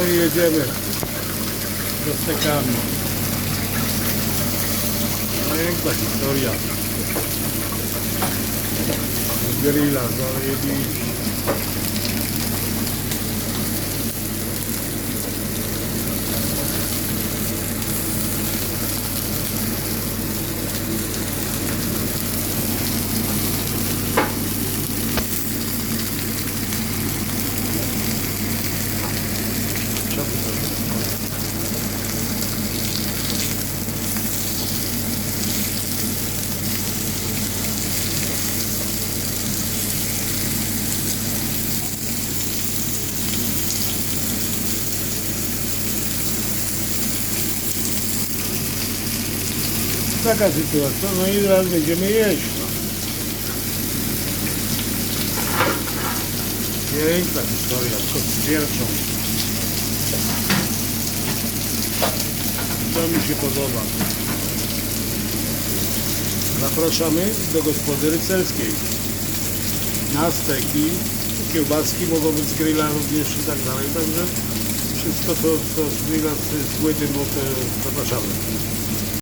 No i jedziemy. Roztekamy. Piękna historia. Z grilla, zajebiście. Co Taka sytuacja, no i teraz będziemy jeść. No. Piękna historia, z pierwszą. To mi się podoba. Zapraszamy do gospody rycerskiej. Na steki, kiełbaski mogą być z grilla również i tak dalej. Także wszystko to, co z grilla z, z zapraszamy.